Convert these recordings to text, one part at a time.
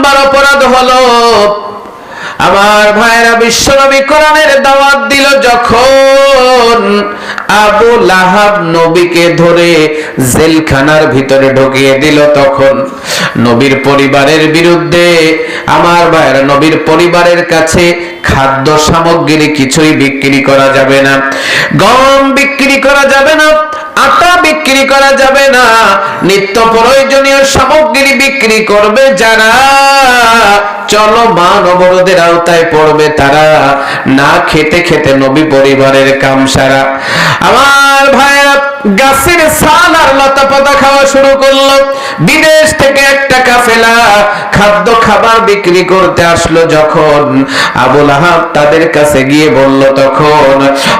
Number অপরাধ হলো, আমার ভাইরা বিশ্বনবী কোরআনের দাওয়াত দিল যখন আবু লাহাব নবীকে ধরে জেলখানার ভিতরে ঢুকিয়ে দিল তখন। নবীর পরিবারের বিরুদ্ধে আমার ভাইরা নবীর পরিবারের কাছে খাদ্য সামগ্রী কিছুই বিক্রি করা যাবে না। গম বিক্রি করা যাবে না। আটা বিক্রি করা যাবে না। নিত্য প্রয়োজনীয় সামগ্রী বিক্রি করবে যারা। চলমান অবরোধের আওতায় পড়বে তারা। না খেতে খেতে নবী পরিবারের কাম সারা আমার ভাইরা গাছের ছাল আর লতা পাতা খাওয়া শুরু করল। বিদেশ থেকে একটা কাফেলা খাদ্য খাবার বিক্রি করতে আসলো যখন। আবুল আহাব তাদের কাছে গিয়ে বলল, তখন?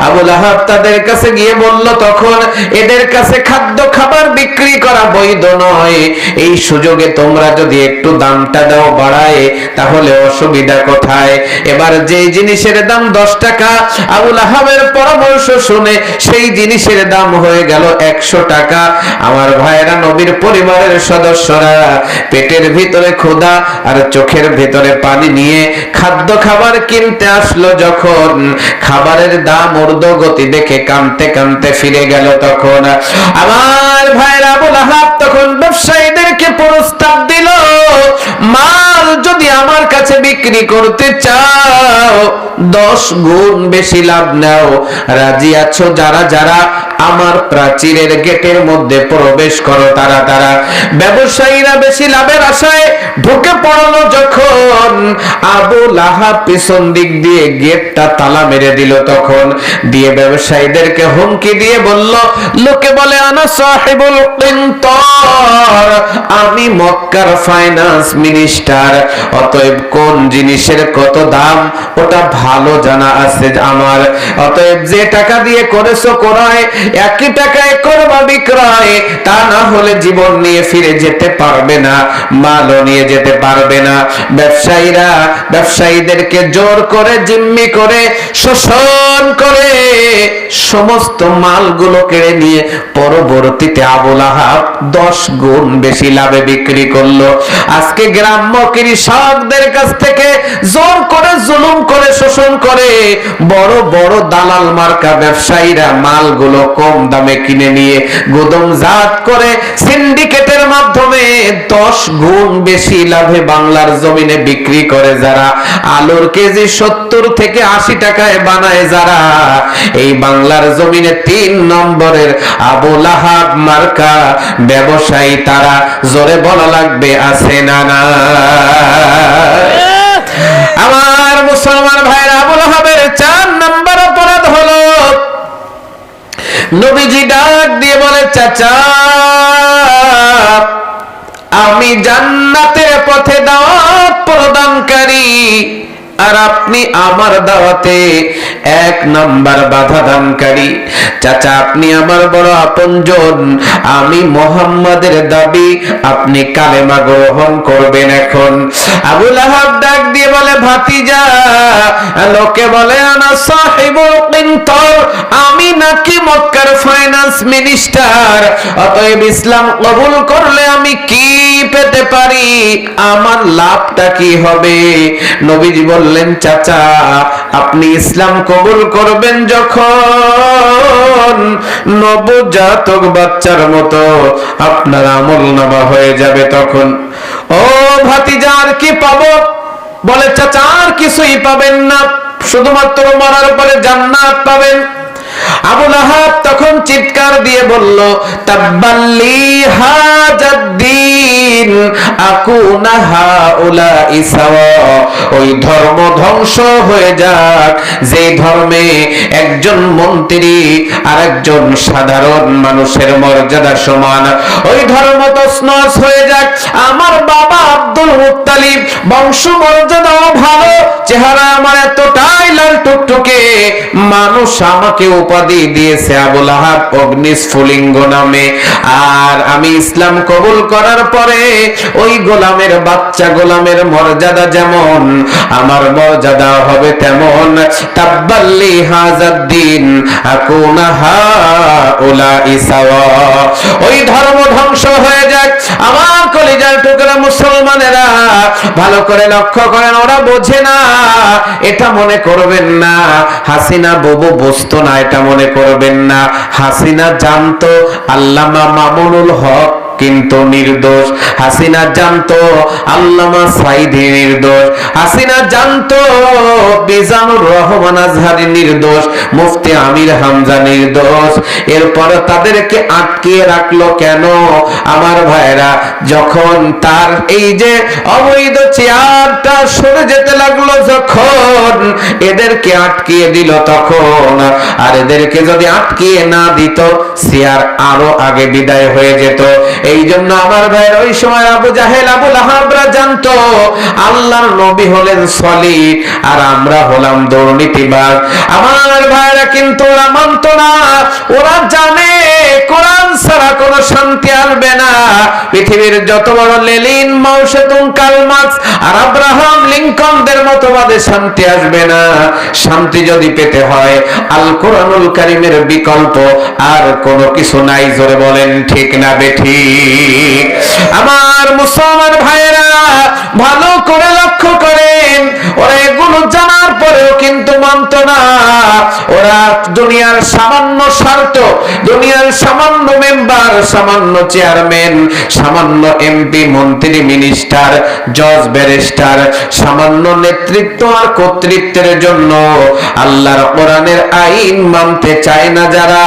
আবুল আহাব তাদের কাছে গিয়ে বলল, তখন এদের কাছে খাদ্য খাবার বিক্রি করা বৈধ নয়। এই সুযোগে তোমরা যদি একটু দামটা দাও বাড়ায়, তাহলে অসুবিধা কোথায়? এবার যে জিনিসের দাম দশ টাকা, আবুল আহাবের পরামর্শ শুনে সেই জিনিসের দাম হয়ে গেল একশো টাকা। আমার ভাইরা নবীর পরিবারের সদস্যরা, পেটের ভিতরে ক্ষুধা আর চোখের ভিতরে পানি নিয়ে খাদ্য খাবার কিনতে আসলো যখন। খাবারের দাম ঊর্ধ্বগতি দেখে কানতে কানতে ফিরে গেল তখন। আমার ভাইরা আহাব তখন ব্যবসায়ীদেরকে প্রস্তাব দিল, মাল যদি আমার কাছে বিক্রি করতে চাও, দশ গুণ বেশি লাভ নাও। রাজি আছো যারা যারা আমার প্রাচীরের গেটের মধ্যে প্রবেশ করো তারা তারা। ব্যবসায়ীরা বেশি লাভের আশায় ঢুকে পড়ল যখন আবু লাহাব পিছন দিক দিয়ে গেটটা তালা মেরে দিল তখন। দিয়ে ব্যবসায়ীদেরকে হুমকি দিয়ে বলল, লোকে বলে, আনা সাহেবুল কিন্তর, আমি মক্কার ফাইন্যান্স মিনিস্টার অতএব কোন জিনিসের কত দাম, ওটা ভালো জানা আছে আমার। অতএব যে টাকা দিয়ে করেছ ক্রয় একই টাকায় করবা বিক্রয়, তা না হলে জীবন নিয়ে ফিরে যেতে পারবে না, মালও নিয়ে যেতে পারবে না। ব্যবসায়ীরা ব্যবসায়ীদেরকে জোর করে, জিম্মি করে, শোষণ করে সমস্ত মালগুলো কেড়ে নিয়ে পরবর্তীতে আবুল আহাব দশ গুণ বেশি লাভে বিক্রি করল। আজকে গ্রাম্য কৃষকদের কাছ থেকে জোর করে, জুলুম করে, শোষণ করে বড় বড় দালাল মার্কা ব্যবসায়ীরা মালগুলো কম দামে কিনে নিয়ে গুদম জাত করে সিন্ডিকেটের মাধ্যমে দশ গুণ বেশি লাভে বাংলার জমিনে বিক্রি করে যারা। আলুর কেজি সত্তর থেকে আশি টাকায় বানায় যারা। এই বাংলার জমিনে তিন নম্বরের আবুল আহাব মার্কা ব্যবসায়ী তারা। জোরে বলা লাগবে আছে না না? আমার মুসলমান ভাইরা আবুল আহাবের চার নবীজি ডাক দিয়ে বলে চাচা আমি জান্নাতের পথে দাওয়াত প্রদানকারী। আর আপনি আমার দাওয়াতে এক নাম্বার বাধা দানকারী। চাচা, আপনি আমার বড় আপনজন। আমি মোহাম্মদের দাবি, আপনি কালেমা গ্রহণ করবেন এখন। আবুল আহাব ডাক দিয়ে বলে, ভাতিজা, লোকে বলে, আনা সাহেবুল কিন্তর। আমি নাকি মক্কার ফাইন্যান্স মিনিস্টার অতএব ইসলাম কবুল করলে আমি কি পেতে পারি? আমার লাভটা কি হবে? নবীজি বললেন চাচা, আপনি ইসলাম কবুল করবেন যখন নবজাতক বাচ্চার মতো আপনার আমল নামা হয়ে যাবে তখন। ও ভাতিজার কি পাবো? বলে, চাচা, আর কিছুই পাবেন না। শুধুমাত্র মারার পরে জান্নাত পাবেন। আবুল আহাব তখন চিৎকার দিয়ে বলল, তাব্বাল্লি হাজাদ্দিন, আকুনা হাউলা ইসাওয়া ওই ধর্ম ধ্বংস হয়ে যাক। যে ধর্মে একজন মন্ত্রী আর একজন সাধারণ মানুষের মর্যাদা সমান, ওই ধর্ম তসনস হয়ে যাক। আমার বাবা আব্দুল মুত্তালিব বংশ মর্যাদাও ভালো চেহারা আমার এতটাই লাল টুকটুকে, মানুষ আমাকে উপাধি দিয়েছে আবুল আহাব অগ্নিস্ফুলিঙ্গ নামে। আর আমি ইসলাম কবুল করার পরে ওই গোলামের বাচ্চা গোলামের মর্যাদা যেমন, আমার মর্যাদা হবে তেমন। তাব্বাল্লি হাজাদ্দিন আকুনা হাউলা ইসাওয়া ওই ধর্ম ধ্বংস হয়ে যাক আমার কলিজার টুকরা মুসলমানেরা ভালো করে লক্ষ্য করেন, ওরা বোঝে না, এটা মনে করবেন না। হাসিনা ববু বুঝতো না, এটা মনে করবেন না। হাসিনা জানতো আল্লামা মামুনুল হক কিন্তু নির্দোষ। হাসিনা জানতো, আল্লামা সাইদি নির্দোষ। হাসিনা জানতো বিজানুর রহমান আজহারি নির্দোষ। মুফতি আমির হামজা নির্দোষ। এরপর তাদেরকে আটকিয়ে রাখল কেন? আমার ভাইরা, যখন তার এই যে অবৈধ চেয়ারটা সরে যেতে লাগল, যখন এদেরকে আটকিয়ে দিল, তখন আর এদেরকে যদি আটকিয়ে না দিত চেয়ার আরও আগে বিদায় হয়ে যেত। এই জন্য আমার ভাইয়ের ওই সময় আবু জাহেল, আবু লাহাবরা জানতো, আল্লাহর নবী হলেন সলিড আর আমরা হলাম দুর্নীতিবাজ। আমার ভাইরা কিন্তু ওরা মানত না, ওরা জানে, কোরআন ছাড়া কোনো শান্তি আসবে না। পৃথিবীর যত বড় Lenin Mao Tse tung Karl Marx আর আব্রাহাম লিঙ্কনদের মতবাদে শান্তি আসবে না। শান্তি যদি পেতে হয় আল কোরআনুল কারিমের বিকল্প আর কোনো কিছু নাই, জোরে বলেন, ঠিক না বেঠি আমার মুসলমান ভাইয়েরা, ভালো করে লক্ষ্য করেন, ওরা এগুলো জানার পরেও কিন্তু মানত না। দুনিয়ার সামান্য স্বার্থ, দুনিয়ার সামান্য মেম্বার সামান্য চেয়ারম্যান সামান্য এমপি মন্ত্রী মিনিস্টার জজ ব্যারিস্টার সামান্য নেতৃত্ব আর কর্তৃত্বের জন্য আল্লাহর কোরআনের আইন মানতে চায় না যারা,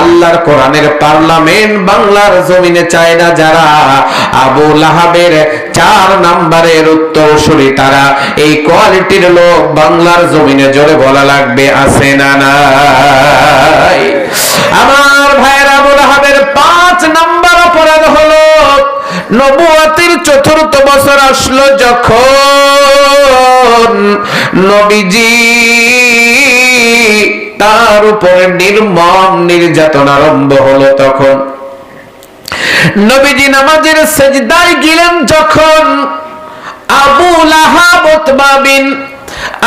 আল্লাহর কোরআনের পার্লামেন্ট বাংলার জমিনে চায় না যারা। আবু লাহাবের চার নাম্বারের উত্তরসূরি তারা, এই কোয়ালিটির লোক বাংলার জমিনে জোরে বলা লাগবে, আছে না আমার ভাইয়ের আবু লাহাবের পাঁচ নাম্বার অপরাধ হলো, নবুয়াতির চতুর্থ বছর আসলো যখন নবীজি তার উপরে নির্মম নির্যাতন আরম্ভ হলো তখন। নবীজি নামাজের সেজদায় গেলেন যখন আবু লাহাব বিন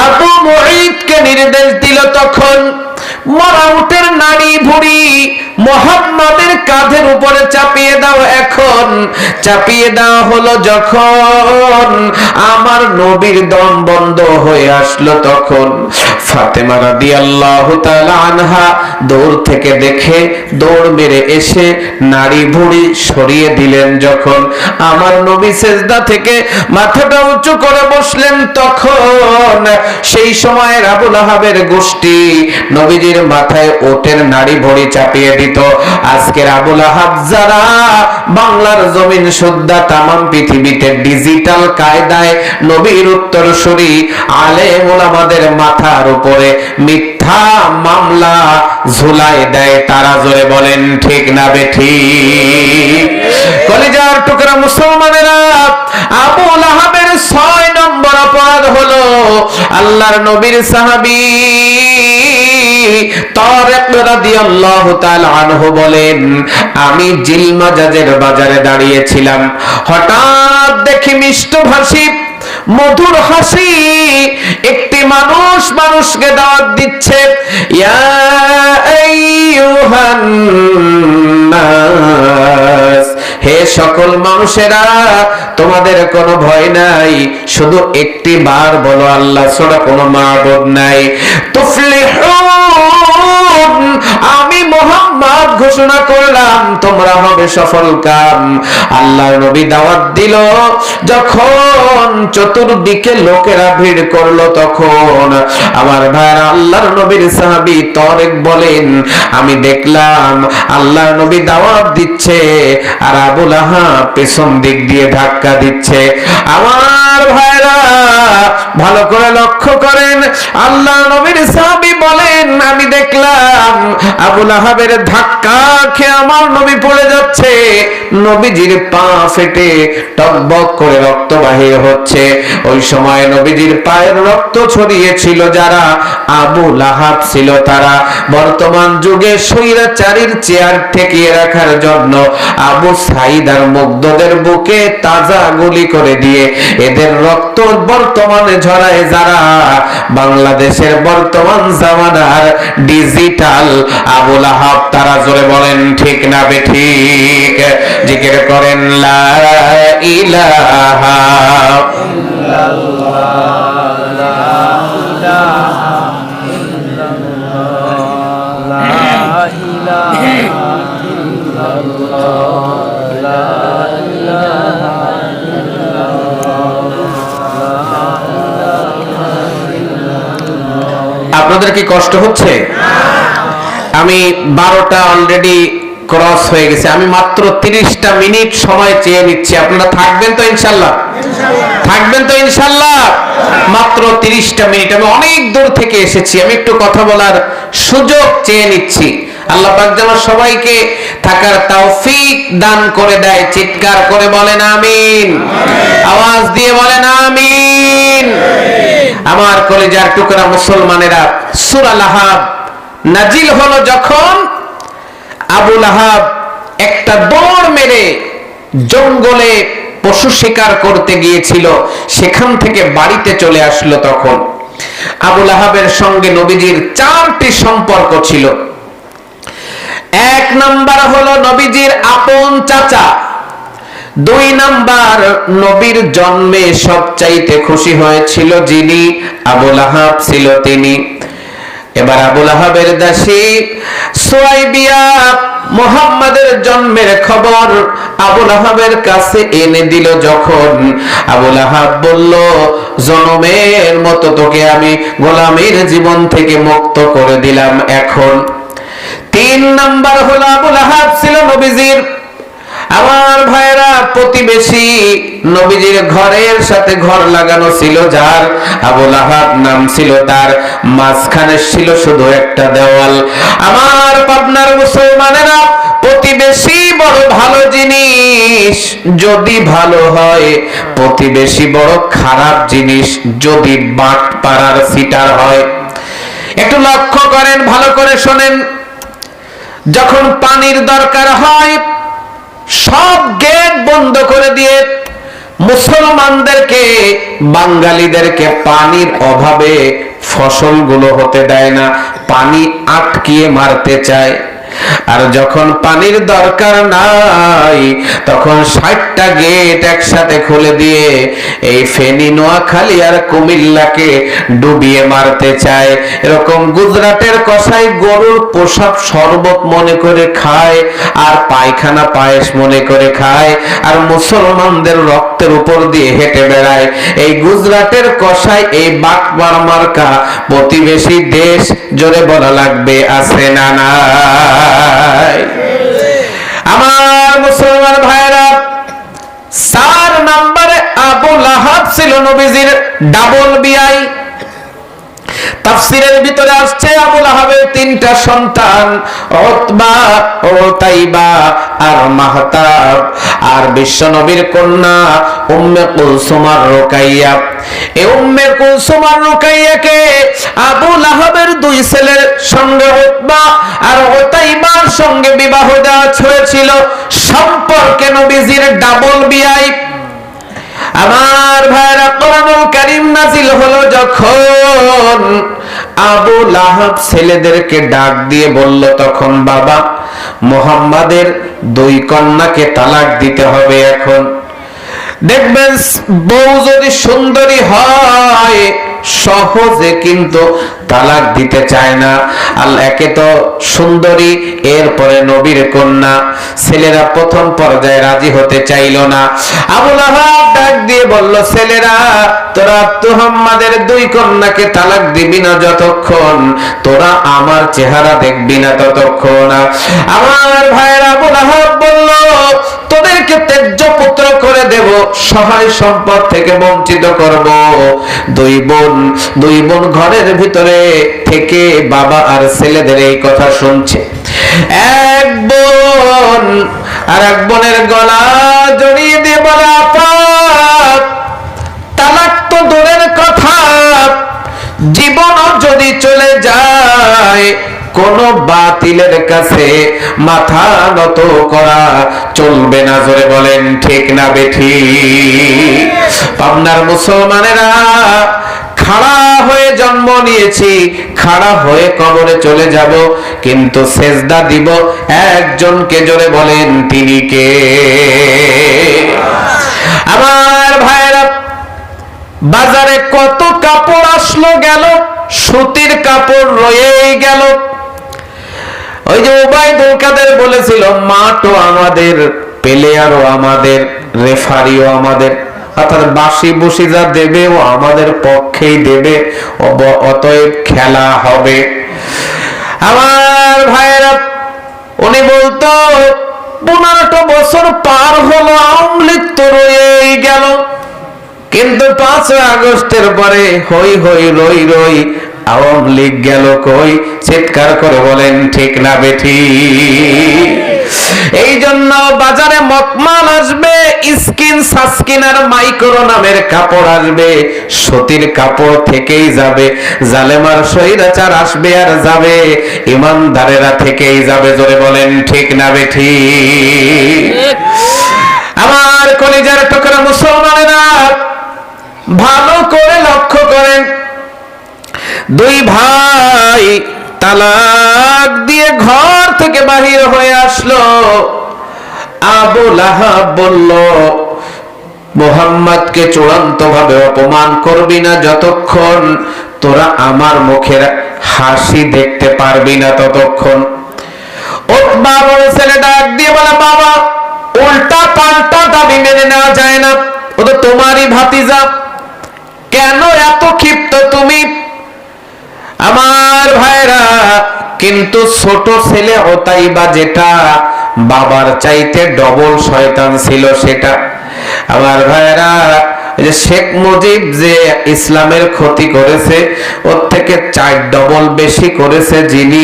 আবু মুঈদকে নির্দেশ দিল তখন মরা উটের নারী ভুড়ি মোহাম্মদের কাঁধের উপরে চাপিয়ে দাও এখন। চাপিয়ে দেওয়া হলো যখন আমার নবীর দম বন্ধ হয়ে আসলো তখন। ফাতেমা রাদিয়াল্লাহু তাআলা আনহা দৌড় থেকে দেখে দৌড় মেরে এসে নারী ভুড়ি সরিয়ে দিলেন। যখন আমার নবী সেজদা থেকে মাথাটা উঁচু করে বসলেন তখন সেই সময় আবুল আহাবের গোষ্ঠী নবীজির মাথায় ওটের নারী ভরি চাপিয়ে দিত। আজকের আবুল আহাব যারা বাংলার জমিন সুদ্ধা তামাম পৃথিবীতে ডিজিটাল কায়দায় নবীর উত্তরসূরি আলেম ওলামাদের মাথার উপরে মিথ্যা মামলা ঝুলাই দেয় তারা জোরে বলেন, ঠিক না বেঠি কলিজার টুকরা মুসলমানেরা আবুল লাহাবের ছয় নম্বর অপরাধ হলো আল্লাহর নবীর সাহাবী। আমি জিলমাজাজের বাজারে দাঁড়িয়েছিলাম। হঠাৎ দেখি মিষ্ট ভাষী, মধুর হাসি, একটি মানুষ মানুষকে দাওয়াত দিচ্ছে হে সকল মানুষেরা, তোমাদের কোনো ভয় নাই, শুধু একটি বার বলো আল্লাহ, ছাড়া কোনো মাবুদ নাই। তুফলিহুন ঘোষণা করলাম, তোমরা হবে সফল কাম। আল্লাহর নবী দাওয়াত দিল, যখন চতুর্দিকে লোকেরা ভিড় করল তখন। আমার ভাইরা আল্লাহর নবীর সাহাবী তরেক বলেন, আমি দেখলাম আল্লাহর নবী দাওয়াত দিচ্ছে আর আবুল আহাব পেছন দিক দিয়ে ধাক্কা দিচ্ছে। আমার ভাইরা ভালো করে লক্ষ্য করেন আল্লাহ নবীর সাহাবী বলেন, আমি দেখলাম আবুল আহাবের ধাক্কা খেয়ে আমার নবী পড়ে যাচ্ছে। নবীজির পা ফেটে টকবক করে রক্ত বাহির হচ্ছে। ওই সময় নবীজির পায়ের রক্ত ছড়িয়েছিল যারা আবু লাহাব ছিল তারা। বর্তমান যুগে স্বৈরাচারীর চেয়ার ঠেকিয়ে রাখার জন্য আবু সাইদ আর মুগ্ধদের বুকে তাজা গুলি করে দিয়ে এদের রক্ত বর্তমানে ঝরায় যারা। বাংলাদেশের বর্তমান জামানার ডিজিটাল আবুল আহাব, তারা জোরে বলেন, ঠিক না বে, ঠিক। জিকির করেন, লা ইলাহা আপনাদের কি কষ্ট হচ্ছে? আমি বারোটা অলরেডি ক্রস হয়ে গেছে। আমি মাত্র তিরিশটা মিনিট সময় চেয়ে নিচ্ছি। আপনারা থাকবেন তো ইনশাল্লাহ? থাকবেন তো ইনশাল্লাহ? মাত্র তিরিশটা মিনিট। আমি অনেক দূর থেকে এসেছি। আমি একটু কথা বলার সুযোগ চেয়ে নিচ্ছি। আল্লাহ পাক যেন সবাইকে থাকার তৌফিক দান করে দেয় চিৎকার করে বলেন আমিন। আওয়াজ দিয়ে বলেন আমিন। আমার কলেজার টুকরা মুসলমানেরা সূরা লাহাব নাজিল হলো যখন আবুল আহাব একটা দৌড় মেরে জঙ্গলে পশু শিকার করতে গিয়েছিল, সেখান থেকে বাড়িতে চলে আসলো তখন। আবুল আহাবের সঙ্গে নবীজির চারটি সম্পর্ক ছিল। এক নাম্বার হলো নবীজির আপন চাচা। দুই নাম্বার, নবীর জন্মে সবচাইতে খুশি হয়েছিল যিনি আবুল আহাব ছিল তিনি। এবার আবুল আহাবের দাসী সোয়াইবিয়া মোহাম্মদের জন্মের খবর আবুল আহাবের কাছে এনে দিল যখন আবুল আহাব বলল, জনমের মতো তোকে আমি গোলামের জীবন থেকে মুক্ত করে দিলাম এখন। তিন নাম্বার হলো আবুল আহাব ছিল নবীজির আমার ভাইরা প্রতিবেশী নবীজির ঘরের সাথে ঘর লাগানো ছিল যার আবুল আহাব নাম ছিল তার, মাঝখানে ছিল শুধু একটা দেওয়াল। আমার পাবনার মুসলমানেরা প্রতিবেশী বড় ভালো জিনিস যদি ভালো হয়, প্রতিবেশী বড় খারাপ জিনিস যদি বাট পাড়ার সিটার হয়। একটু লক্ষ্য করেন, ভালো করে শোনেন। যখন পানির দরকার হয় বন্ধ করে দিয়ে মুসলমানদেরকে, বাঙালিদেরকে পানির অভাবে ফসলগুলো হতে দেয় না, পানি আটকিয়ে মারতে চায়। আর যখন পানির দরকার নাই, তখন ষাটটা গেট একসাথে খুলে দিয়ে এই ফেনী, নোয়াখালী আর কুমিল্লাকে ডুবিয়ে মারতে চায়। এরকম গুজরাটের কষাই গরুর পোশাক শরবত মনে করে খায় আর পায়খানা পায়েস মনে করে খায় আর মুসলমানদের রক্তের উপর দিয়ে হেঁটে বেড়ায়। এই গুজরাটের কষাই এই বাকবার মার্কা প্রতিবেশী দেশ, জোরে বলা লাগবে, আছে না নাই আমার মুসলমান ভাইরা চার নম্বরে আবু লাহাব ছিল নবীজির ডাবল বিআই তাফসিরের ভিতরে আসছে আবুল আহাবের তিনটা সন্তান, উতবা ও তাইবা, আর মাহতাব, আর বিশ্ব নবীর কন্যা উম্মে কুলসুম আর রুকাইয়া। এই উম্মে কুলসুম আর রুকাইয়াকে আবুল আহাবের দুই ছেলের সঙ্গে উতবা আর ওতাইবার সঙ্গে বিবাহ দেওয়া হয়েছিল। সম্পর্কে নবীজির ডাবল বিআই আমার ভাইরা কোরআনুল কারীম নাজিল হলো যখন আবু লাহাব ছেলেদেরকে ডাক দিয়ে বলল, তখন বাবা, মোহাম্মদের দুই কন্যাকে তালাক দিতে হবে এখন। দেখবেন, বউ যদি সুন্দরী হয়, সহজে কিন্তু তালাক দিতে চায় না। আল্লাহ একে তো সুন্দরী, এরপরে নবীর কন্যা। ছেলেরা প্রথম পর্যায়ে রাজি হতে চাইল না। আবুল ডাক দিয়ে বলল, ছেলেরা, তোরা তুহাম্মাদের দুই কন্যাকে তালাক দিবি না যতক্ষণ? তোরা আমার চেহারা দেখবি না ততক্ষণ? আমার ভাইয়ের আবুল বলল তোদেরকে তেজ্য পুত্র করে দেব, সহায় সম্পদ থেকে বঞ্চিত করব। দুই বোন দুই বোন ঘরের ভিতরে থেকে বাবা আর ছেলেদের এই কথা শুনছে। এক বোন আর এক বোনের গলা জড়িয়ে দিয়ে বলে তালাক তো দূরের কথা। জীবনও যদি চলে যায় কোন বাতিলের কাছে মাথা নত করা চলবে না, জোরে বলেন, ঠিক না বেঠি? পাবনার মুসলমানেরা খাড়া হয়ে জন্ম নিয়েছি, খাড়া হয়ে কবরে চলে যাব, কিন্তু সেজদা দিব একজনকে, জোরে বলেন, তিনি কে? আমার ভাইরা বাজারে কত কাপড় আসলো গেল, সুতির কাপড় রয়েই গেল ওই যে উবাইদুল কাদের বলেছিল মাঠও আমাদের প্লেয়ারও আমাদের রেফারিও আমাদের, অর্থাৎ বাসি বুসি যা দেবে ও আমাদের পক্ষেই দেবে অতএব খেলা হবে। আমার ভাইয়েরা, উনি বলতো, পনেরোটা বছর পার হলো আওয়ামী লীগ তো গেল। কিন্তু পাঁচই আগস্টের পরে হই হই রই রই আওয়ামী লীগ গেল কই? চিৎকার করে বলেন, ঠিক না বেঠি। এই জন্য বাজারে মকমাল আসবে, স্কিন সাস্কিন আর মাইক্রো নামের কাপড় আসবে, সতীর কাপড় থেকেই যাবে, জালেমার সৈরাচার আসবে আর যাবে, ইমানদারেরা থেকেই যাবে, জোরে বলেন, ঠিক না বেঠি। দুই ভাই তালাক দিয়ে ঘর থেকে বাহির হয়ে আসলো। আবু লাহাব বলল, মোহাম্মদকে চূড়ান্ত ভাবে অপমান করবি না যতক্ষণ তোরা আমার মুখের হাসি দেখতে পারবি না ততক্ষণ। ওতবা বড় ছেলে ডাক দিয়ে বলে, বাবা, উল্টা পাল্টা দাবি মেনে নেওয়া যায় না। ও তো তোমারই ভাতিজা। কেন এত ক্ষিপ্ত তুমি? আমার ভাইরা, কিন্তু ছোট ছেলে ওতাই বা যেটা, বাবার চাইতে ডবল শয়তান ছিল সেটা। আমার ভাইরা যে শেখ মুজিব যে ইসলামের ক্ষতি করেছে, ওর থেকে চার ডবল বেশি করেছে যিনি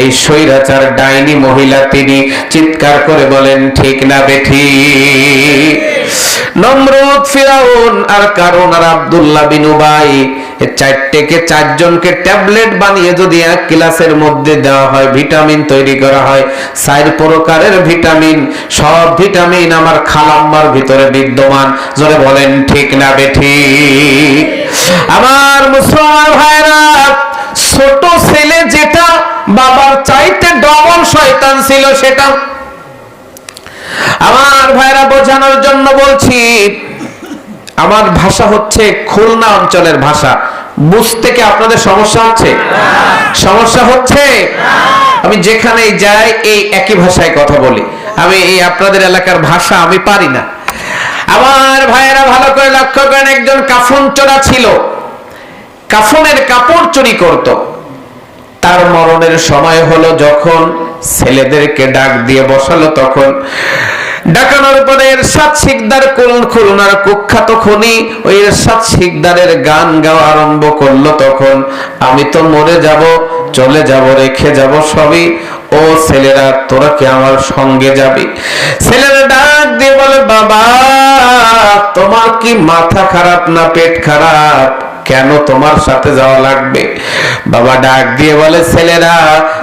এই স্বৈরাচার ডাইনি মহিলা, তিনি চিৎকার করে বলেন, ঠিক না বেঠি। নমরুদ, ফিরাউন, আর কারণ আর আব্দুল্লাহ বিন উবাই এ চারটেকে চারজনকে ট্যাবলেট বানিয়ে যদি এক ক্লাসের মধ্যে দেওয়া হয়, ভিটামিন তৈরি করা হয় প্রকারের ভিটামিন, সব ভিটামিন আমার খালাম্মার ভিতরে বিদ্যমান। জোরে বলেন, ঠিক না বেঠি আমার মুসলমান ভাইরা ছোট ছেলে যেটা বাবার চাইতে ডবল শয়তান ছিল সেটা। আমার ভাইরা বোঝানোর জন্য বলছি, আমার ভাষা হচ্ছে খুলনা অঞ্চলের ভাষা। বুঝতে কি আপনাদের সমস্যা হচ্ছে সমস্যা হচ্ছে, আমি যেখানেই যাই, এই একই ভাষায় কথা বলি। আমি এই আপনাদের এলাকার ভাষা আমি পারি না। আমার ভাইয়েরা ভালো করে লক্ষ্য করেন, একজন কাফন চোরা ছিল। কাফনের কাপড় চুরি করত। তার মরণের সময় হলো যখন ছেলেদেরকে ডাক দিয়ে বসালো তখন ডাকানোর পরে এরশাদ শিকদার করুন খুলনার কুখ্যাত খনি, ওই এরশাদ শিকদারের গান গাওয়া আরম্ভ করল তখন। আমি তো মরে যাব, চলে যাব, রেখে যাব সবই। ও ছেলেরা, তোরা কি আমার সঙ্গে যাবি? ছেলেরা ডাক দিয়ে বলে, বাবা, তোমার কি মাথা খারাপ না পেট খারাপ? কেন তোমার সাথে যাওয়া লাগবে? বাবা ডাক দিয়ে বলে, ছেলেরা,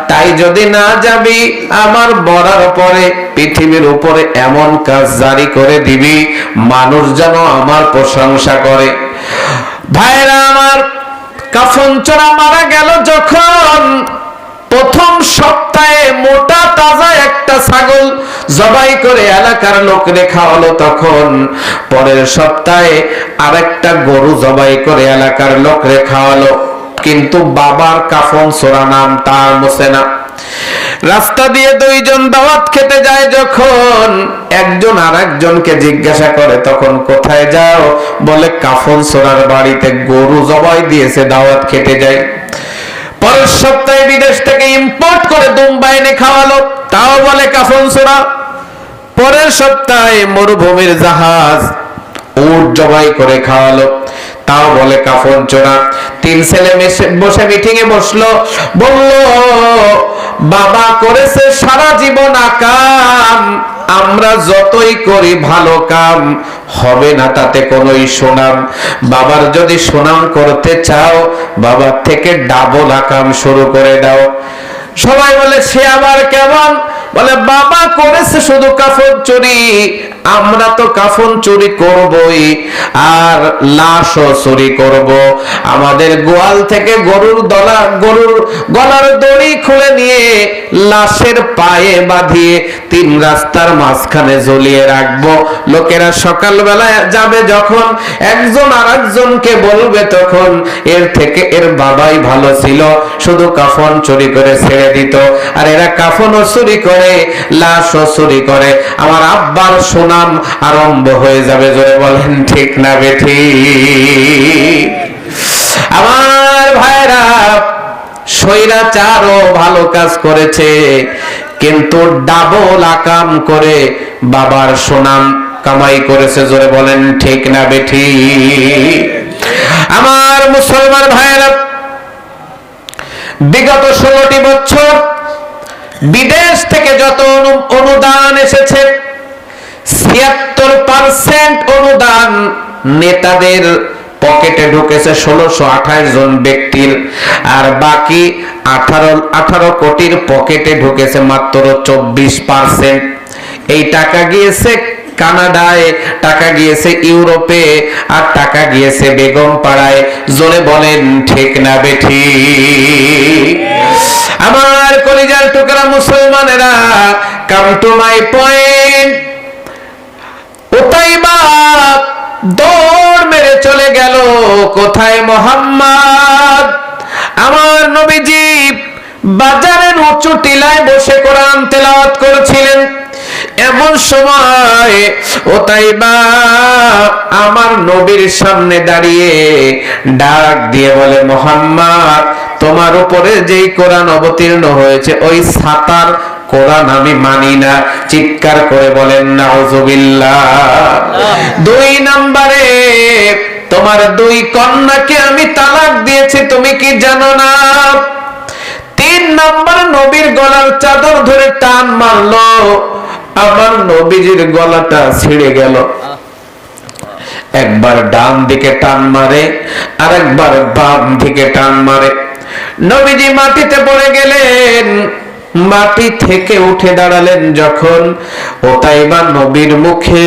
তাই যদি না যাবি, আমার বড়ার পরে পৃথিবীর উপরে এমন কাজ জারি করে দিবি, মানুষ যেন আমার প্রশংসা করে। ভাইরা আমার কাফন চোরা মারা গেল যখন প্রথম সপ্তাহে মোটা তাজা একটা ছাগল জবাই করে এলাকার লোকরে খাওয়ালো তখন। পরের সপ্তাহে আরেকটা গরু জবাই করে এলাকার লোকরে খাওয়ালো, কিন্তু বাবার কাফন সোরা নাম তার মোসে না। রাস্তা দিয়ে দুইজন দাওয়াত খেতে যায় যখন একজন আর একজনকে জিজ্ঞাসা করে, তখন কোথায় যাও? বলে, কাফন সোরার বাড়িতে গরু জবাই দিয়েছে, দাওয়াত খেতে যায় পরের সপ্তাহে বিদেশ থেকে ইম্পোর্ট করে দুম্বা এনে খাওয়ালো, তাও বলে কাফন সোরা। পরের সপ্তাহে মরুভূমির জাহাজ উট জবাই করে খাওয়ালো। তাও বলে কাফন চোরা। তিন ছেলে বসে মিটিং এ বসল। বলল, বাবা করেছে সারা জীবন আকাম। আমরা যতই করি ভালো কাম। হবে না তাতে কোনোই সুনাম। বাবার যদি সুনাম করতে চাও, বাবার থেকে ডাবল আকাম শুরু করে দাও। সবাই বলে, সে আবার কেমন? বলে, বাবা করেছে শুধু কাফন চুরি, আমরা তো কাফন চুরি করবই, আর লাশও চুরি করব। আমাদের গোয়াল থেকে গরুর দলা, গরুর গলার দড়ি খুলে নিয়ে লাশের পায়ে বাঁধিয়ে তিন রাস্তার মাঝখানে ঝুলিয়ে রাখব। লোকেরা সকালবেলা যাবে যখন, একজন আর একজনকে বলবে তখন, এর থেকে এর বাবাই ভালো ছিল, শুধু কাফন চুরি করে ছেড়ে দিত। আর এরা কাফনও চুরি করে লাশও চুরি করে। আমার আব্বার সুনাম আরম্ভ হয়ে যাবে, জোরে বলেন, ঠিক না বেঠি? আমার ভাইরা, স্বৈরাচারও ভালো কাজ করেছে, কিন্তু ডাবল আকাম করে বাবার সুনাম কামাই করেছে, জোরে বলেন, ঠিক না বেঠি? আমার মুসলমান ভাইরা বিগত ষোলোটি বছর বিদেশ যত অনুদান এসেছে, ছিয়াত্তর পার্সেন্ট অনুদান নেতাদের পকেটে ঢুকেছে ষোলোশো আঠাশ জন ব্যক্তির, আর বাকি আঠারো আঠারো কোটির পকেটে ঢুকেছে মাত্র চব্বিশ পার্সেন্ট এই টাকা গিয়েছে কানাডায় টাকা গিয়েছে, ইউরোপে, আর টাকা গিয়েছে বেগম পাড়ায় জোরে বলেন, ঠিক না বেঠি। আমার কলিজার টুকরা মুসলমানেরা কাম টু মাই পয়েন্ট উতাইবা দৌড় মেরে চলে গেল, কোথায় মোহাম্মদ? আমার নবীজি বাজারের উঁচু টিলায় বসে কোরআন তেলাওয়াত করেছিলেন। এমন সময় ও ওতাইবা আমার নবীর সামনে দাঁড়িয়ে ডাক দিয়ে বলে মোহাম্মদ তোমার উপরে যেই কোরআন অবতীর্ণ হয়েছে ওই সাতার কোরআন আমি মানি না। চিৎকার করে বলেন নাউজুবিল্লাহ। দুই নম্বরে তোমার দুই কন্যাকে আমি তালাক দিয়েছি তুমি কি জানো না? তিন নম্বর নবীর গলার চাদর ধরে টান মারলো। আমার নবীজির গলাটা ছিঁড়ে গেল। একবার ডান দিকে টান মারে আর একবার বাম দিকে টান মারে। নবীজি মাটিতে পড়ে গেলেন, মাটি থেকে উঠে দাঁড়ালেন যখন। ও তাইবা নবীর মুখে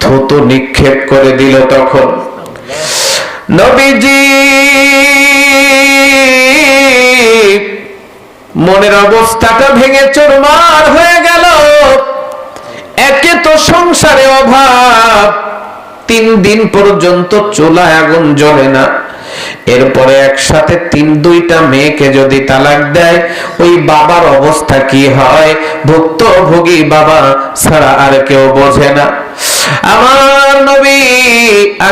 থুতু নিক্ষেপ করে দিল তখন। নবীজি মনের অবস্থাটা ভেঙে চোরমার হয়ে গেল একে তো সংসারে অভাব। তিন দিন পর্যন্ত চুলায় আগুন জ্বলে না। এরপরে একসাথে তিন দুইটা মেয়েকে যদি তালাক দেয়, ওই বাবার অবস্থা কি হয়? ভুক্তভোগী বাবা ছাড়া আর কেউ বোঝে না। আমার নবী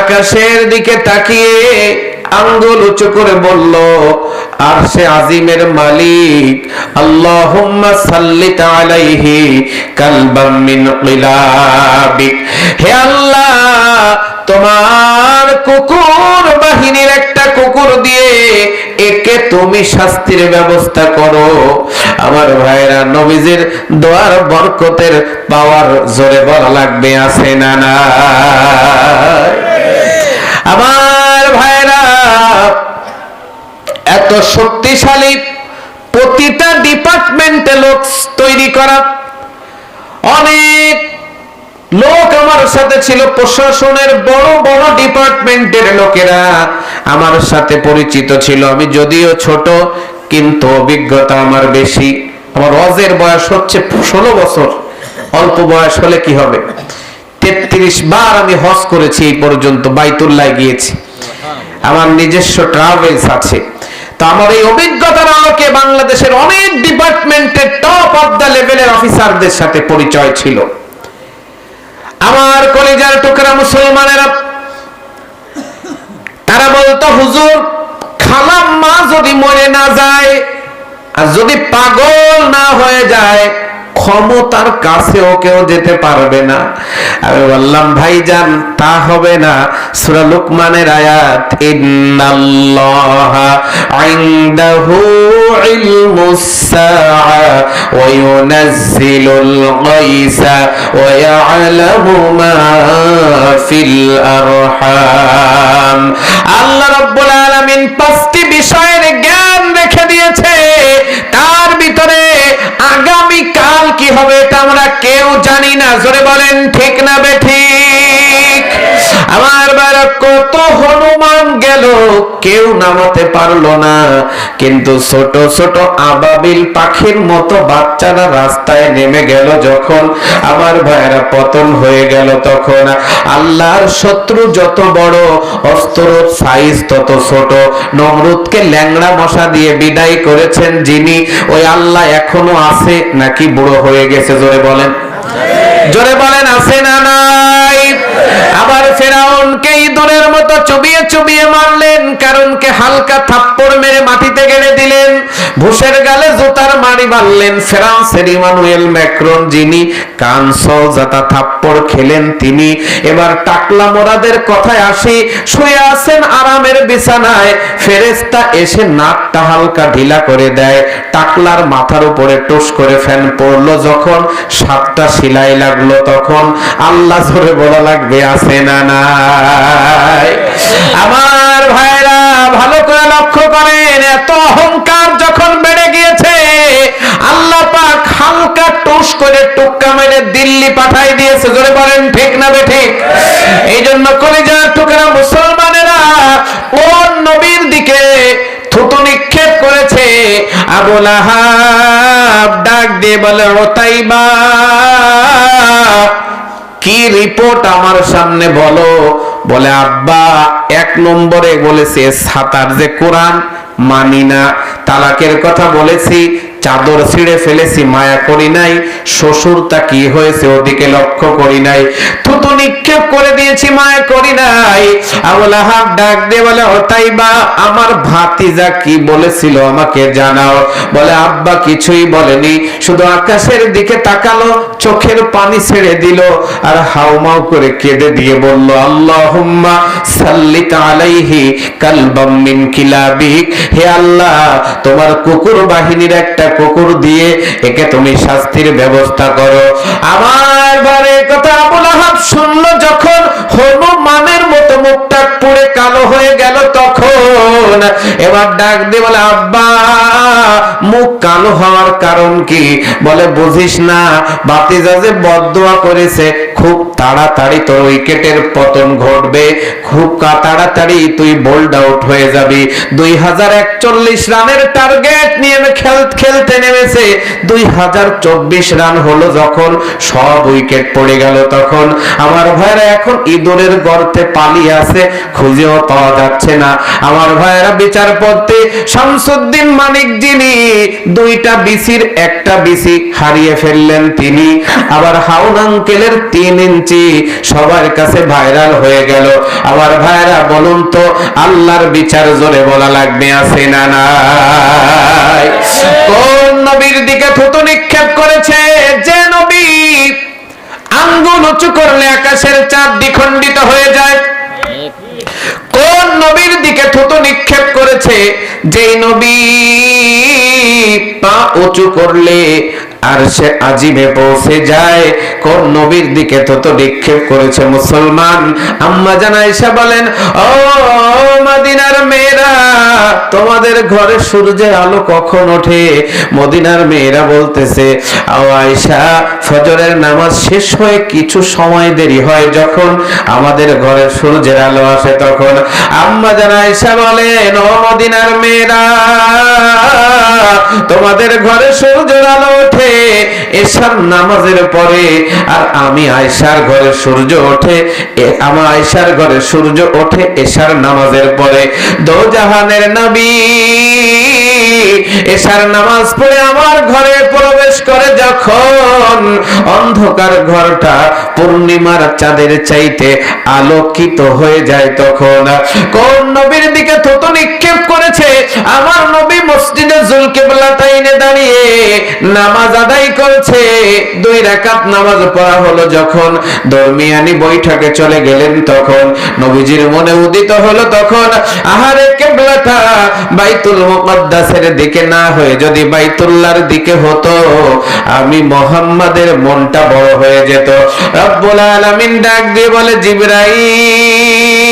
আকাশের দিকে তাকিয়ে আঙ্গুল উঁচু করে বলল, আর সে আজিমের মালিক। আল্লাহুম্মা সাল্লিত আলাইহি কালবাম মিন কিলাবিক। হে আল্লাহ, তোমার কুকুর বাহিনীর একটা কুকুর দিয়ে একে তুমি শাস্তির ব্যবস্থা করো। আমার ভাইরা, নবীজির দোয়ার বরকতের পাওয়ার জোরে বলা লাগবে, আছে না না আমার এত শক্তিশালী প্রতিটা ডিপার্টমেন্টে লোক তৈরি করা। অনেক লোক আমার সাথে ছিল, প্রশাসনের বড় বড় ডিপার্টমেন্টের লোকেরা আমার সাথে পরিচিত ছিল। আমি যদিও ছোট, কিন্তু অভিজ্ঞতা আমার বেশি। আমার রজের বয়স হচ্ছে ষোলো বছর। অল্প বয়স হলে কি হবে? তেত্রিশ বার আমি হজ করেছি এই পর্যন্ত বাইতুল্লাহ গিয়েছি। আমার নিজস্ব ট্রাভেলস আছে। তো আমার এই অভিজ্ঞতার আলোকে বাংলাদেশের অনেক ডিপার্টমেন্টের টপ অফ দ্য লেভেলের অফিসারদের সাথে পরিচয় ছিল। আমার কলেজার টুকরা মুসলমানেরা, তারা বলতো, হুজুর খালাম্মা যদি মরে না যায়, আর যদি পাগল না হয়ে যায় ক্ষমতার কাছেও কেউ যেতে পারবে না। আমি বললাম, ভাইজান, তা হবে না। সূরা লুকমানের আয়াত মা ফিল আরহাম। আল্লাহ রাব্বুল আলামিন পাঁচটি বিষয়ের জ্ঞান কি হবে এটা আমরা কেউ জানি না। জোরে বলেন, ঠিক না বেঠিক আমার বারা কত হনুমান গেল কেউ নামাতে পারল না। কিন্তু ছোট ছোট আবাবিল পাখির মতো বাচ্চারা রাস্তায় নেমে গেল যখন। আমার ভাইয়েরা পতন হয়ে গেল তখন। আল্লাহর শত্রু যত বড় অস্ত্র সাইজ তত ছোট। নমরুদকে ল্যাংড়া মশা দিয়ে বিদায় করেছেন যিনি। ওই আল্লাহ এখনও আছে নাকি বুড়ো হয়ে গেছে? জোরে বলেন। জোরে বলেন আছে না নাই? আবার ফেরাউনকে ইঁদুরের মতো চুবিয়ে চুবিয়ে মারলেন কারণকে হালকা থাপ্পড় মেরে মাটিতে গেড়ে দিলেন, ভুষের গালে জুতার মারি মারলেন ইমানুয়েল ম্যাক্রন যিনি থাপ্পড় খেলেন তিনি। এবার টাকলা কথায় আসি, শুয়ে আরামের বিছানায় ফেরেস্তা এসে নাকটা হালকা ঢিলা করে দেয়, টাকলার মাথার উপরে টুস করে ফ্যান পড়ল যখন, সাতটা সিলাই লাগল তখন। আল্লাহ জোরে বলা লাগবে না নাই। আমার ভাইরা ভালো করে লক্ষ্য করেন, এত অহংকার যখন বেড়ে গিয়েছে, আল্লাহ পাক হালকা টুস করে টুক্কা মেরে দিল্লি পাঠাই দিয়েছে। জোরে বলেন, ঠিক না বে ঠিক? এই জন্য কলিজার টুকরা মুসলমানেরা কোন নবীর দিকে থুতু নিক্ষেপ করেছে? আবুল আহাব ডাক দিয়ে বলে, ওতাইবা। কি রিপোর্ট আমার সামনে বলো? বলে, আব্বা, এক নম্বরে বলেছে সাতার যে কোরআন, মানি না। তালাকের কথা বলেছি চাদর ছিঁড়ে ফেলেছি, মায়া করি নাই, শ্বশুরটা কি হয়েছে ওদিকে লক্ষ্য করি নাই। থুতু নিক্ষেপ করে দিয়েছি, মায়া করি নাই। আবুল আহাব ডাক দিয়ে বলে ওটাই বা আমার ভাতিজা কি বলেছিল আমাকে জানাও? বলে, আব্বা কিছুই বলেনি, শুধু আকাশের দিকে তাকালো, চোখের পানি ছেড়ে দিল, আর হাউমাউ করে কেঁদে দিয়ে বলল, আল্লাহুম্মা সাল্লিত আলাইহি কালবাম মিন কিলাবিক। হে আল্লাহ, তোমার কুকুর বাহিনীর একটা কুকুর দিয়ে একে তুমি শাস্তির ব্যবস্থা করো। আমার বারে কথা আবুল আহাব শুনল যখন হনুমানের মতো মুখটা পুড়ে কালো হয়ে গেল তখন। এবার ডাক দিয়ে বলে, আব্বা, মুখ কালো হওয়ার কারণ কি? বলে, বুঝিস না, বাতিজা যে বদদোয়া করেছে খুব তাড়াতাড়ি তোর উইকেটের পতন ঘটবে। খুব তাড়াতাড়ি তুই বোল্ড আউট হয়ে যাবি। দুই হাজার একচল্লিশ রানের টার্গেট নিয়ে খেল খেলতে নেমেছে। দুই হাজার চব্বিশ রান হলো যখন সব উইকেট পড়ে গেল তখন। আমার ভাইরা এখন ইঁদুরের গর্তে পালিয়ে আছে, খুঁজেও পাওয়া যাচ্ছে না। আমার ভাইরা বিচার পড়তে শামসুদ্দিন মানিক যিনি, দুইটা বিসির একটা বিসি হারিয়ে ফেললেন তিনি। আবার হাউন আঙ্কেলের তিন ইঞ্চি সবার কাছে ভাইরাল হয়ে গেল। আবার ভাইরা, বলুন তো, আল্লাহর বিচার জোরে বলা লাগবে, আছে না নাই? কোন নবীর দিকে থুতু নিক্ষেপ করেছে? যে নবী আঙ্গুল উঁচু করলে আকাশের চাঁদ দ্বিখণ্ডিত হয়ে যায়। কোন নবীর দিকে থুতু নিক্ষেপ করেছে? যেই নবী পা উঁচু করলে আর সে আজিমে পৌঁছে যায়। কোন নবীর দিকে তত নিক্ষেপ করেছে মুসলমান? আম্মা জানাইসা বলেন, ও মদিনার মেয়েরা, তোমাদের ঘরে সূর্যের আলো কখন ওঠে? মদিনার মেয়েরা বলতেছে, ও আয়েশা, ফজরের নামাজ শেষ হয়ে কিছু সময় দেরি হয় যখন আমাদের ঘরে সূর্যের আলো আসে তখন। আম্মা জানাইসা বলেন, ও মদিনার মেয়েরা, তোমাদের ঘরে সূর্যের আলো ওঠে। এশার নামাজের পরে আর আমি আয়সার ঘরে সূর্য ওঠে আমার আয়সার ঘরে সূর্য ওঠে এসার নামাজের পরে। দো জাহানের নবী এশার নামাজ পড়ে আমার ঘরে প্রবেশ করে যখন অন্ধকার ঘরটা পূর্ণিমার চাঁদের চাইতে আলোকিত হয়ে যায় তখন। কোন নবীর দিকে থুতু নিক্ষেপ করেছে? আমার নবী মসজিদে জুলকেবলা তাইনে দাঁড়িয়ে নামাজ আদায় করছে। দুই রাকাত নামাজ পড়া হলো যখন দরমিয়ানি বৈঠকে চলে গেলেন তখন। নবীজির মনে উদিত হলো তখন, আহারে কেবলাটা বাইতুল মুকদ্দাসের দিকে না হয়ে যদি বাইতুল্লার দিকে হতো, আমি মোহাম্মদের মনটা বড় হয়ে যেত। রব্বুল আলামিন ডাক দিয়ে বলে, জিবরাইল!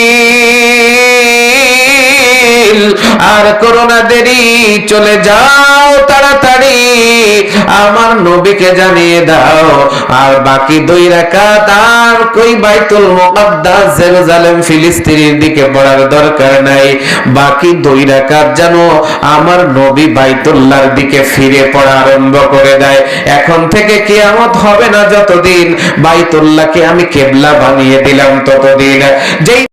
আর করোনা দেরি, চলে যাও তাড়াতাড়ি। আমার নবীকে জানিয়ে দাও, আর বাকি দুই রাকাত আর কই বাইতুল মুকাদ্দাস, জেরুজালেম, ফিলিস্তিনের দিকে পড়ার দরকার নাই। বাকি দুই রাকাত যেন আমার নবী বাইতুল্লাহর দিকে ফিরে পড়া আরম্ভ করে দেয়। এখন থেকে কিয়ামত হবে না যতদিন বাইতুল্লাহকে আমি কেবলা বানিয়ে দিলাম ততদিন। যেই